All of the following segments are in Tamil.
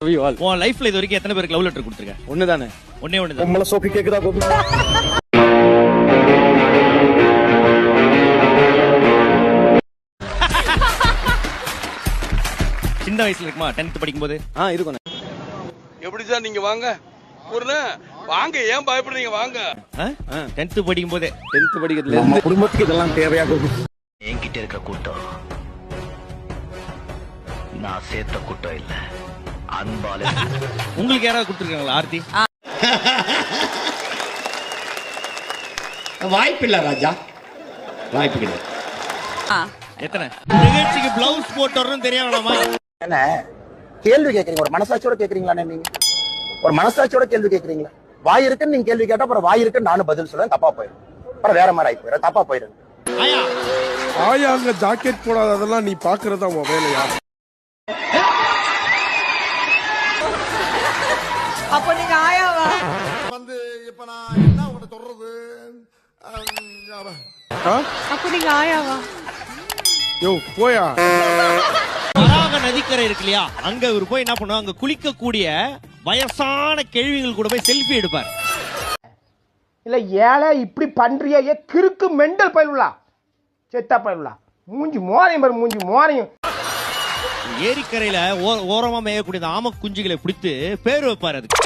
உன் லைஃப்ல இது வரைக்கும் எத்தனை பேருக்கு லவ் லெட்டர் கொடுத்துருக்க? ஒண்ணுதானே? ஒன்னே ஒண்ணுதான். உங்களை சோக்கு கேக்குதா சின்ன வயசுல இருக்குமா? டென்த் படிக்கும்போது? ஆ இருக்கும் எப்படி சார் நீங்க வாங்க? ஒரு வாங்க ஏன் பயப்படுறீங்க? வாங்க. டென்த் படிக்கும் போதே டென்த் படிக்கிறதுல இருந்து குடும்பத்துக்கு இதெல்லாம் தேவையா என்கிட்ட இருக்க கூட்டம் நான் சேர்த்த கூட்டம் இல்ல. அன்பால. உங்களுக்கு யாராவது கொடுத்துருக்காங்களா ஆர்த்தி? வாய்ப்பில்லை ராஜா. வாய்ப்பு கிடையாது. எத்தனை? நிகழ்ச்சிக்கு பிளவுஸ் போட்டு வரணும் தெரிய வேணாமா என்ன? கேள்வி கேக்குறீங்க. ஒரு மனசாட்சியோட கேக்குறீங்களா நீங்க? ஒரு மனசாட்சியோட கேள்வி கேக்குறீங்களா? வாய் இருக்குன்னு நீங்க கேள்வி கேட்டா அப்புறம் வாய் இருக்குன்னு நானும் பதில் சொல்லுவேன் தப்பா போயிடும் அப்புறம் வேற மாதிரி ஆகி போயிடும் தப்பா போயிடும் ஆயா. ஆயாங்க ஜாக்கெட் போடாததெல்லாம் நீ பாக்குறதா உன் வேலையா? அப்போ நீங்க ஆயாவா வந்து இப்ப நான் என்ன உங்கள்கிட்ட சொல்றது? அப்போ நீங்க ஆயாவா யோ போயா? வராக நதிக்கரை இருக்கு இல்லையா? அங்க இவர் போய் என்ன பண்ணுவாங்க அங்க குளிக்கக்கூடிய வயசான கேள்விகள் கூட போய் செல்ஃபி எடுப்பார். இல்ல ஏழை இப்படி பண்றியே கிறுக்கு மெண்டல் பயிலுலா செத்தா பயிலுலா மூஞ்சி மோரையும் பாரு மூஞ்சி மோரையும். ஏரிக்கரையில ஓ- ஓரமா மேயக்கூடிய இந்த ஆம குஞ்சுகளை பிடித்து பேர் வைப்பார் அதுக்கு.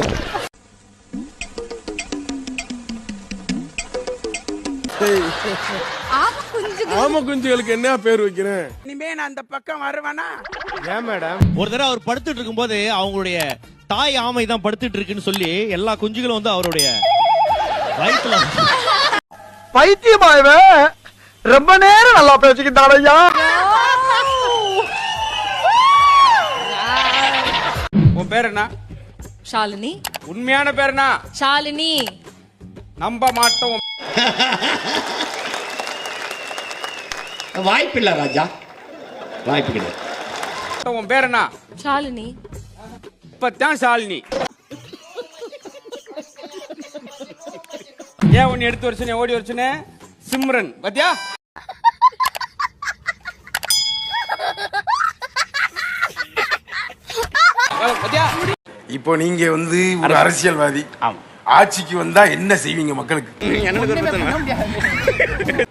ஆம குஞ்சுகளுக்கு என்ன பேர் வைக்கிறேன்? இனிமே நான் அந்த பக்கம் வருவேனா? ஏன் மேடம்? ஒரு தடவை அவர் படுத்துட்டு இருக்கும்போது அவங்களுடைய தாய் ஆமை தான் படுத்துட்டு இருக்குன்னு சொல்லி எல்லா குஞ்சுகளும் வந்து அவருடைய வயிற்றுல பைத்தியமா இவன் ரொம்ப நேரம் நல்லா பேசிக்கிட்டான் ஐயா பேர் என்ன ஷாலினி. உண்மையான பேர் என்ன ஷாலினி. நம்ப மாட்டோம். வாய்ப்பில்லை ராஜா. வாய்ப்பு கிடையாது. உன் பேர் என்ன ஷாலினி. இப்பதான் சாலினி ஏன் உன்னை எடுத்து வருஷனே ஓடி வருஷனே சிம்ரன். பாத்தியா? இப்போ நீங்க வந்து ஒரு அரசியல்வாதி. ஆட்சிக்கு வந்தா என்ன செய்வீங்க மக்களுக்கு?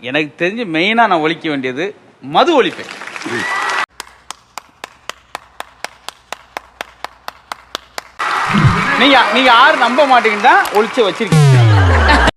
எனக்கு தெரிஞ்சு மெயினா நான் ஒழிக்க வேண்டியது மது ஒழிப்பேன் நீங்க நீங்க யாரும் நம்ப மாட்டீங்கன்னா ஒழிச்சு வச்சிருக்கீங்க.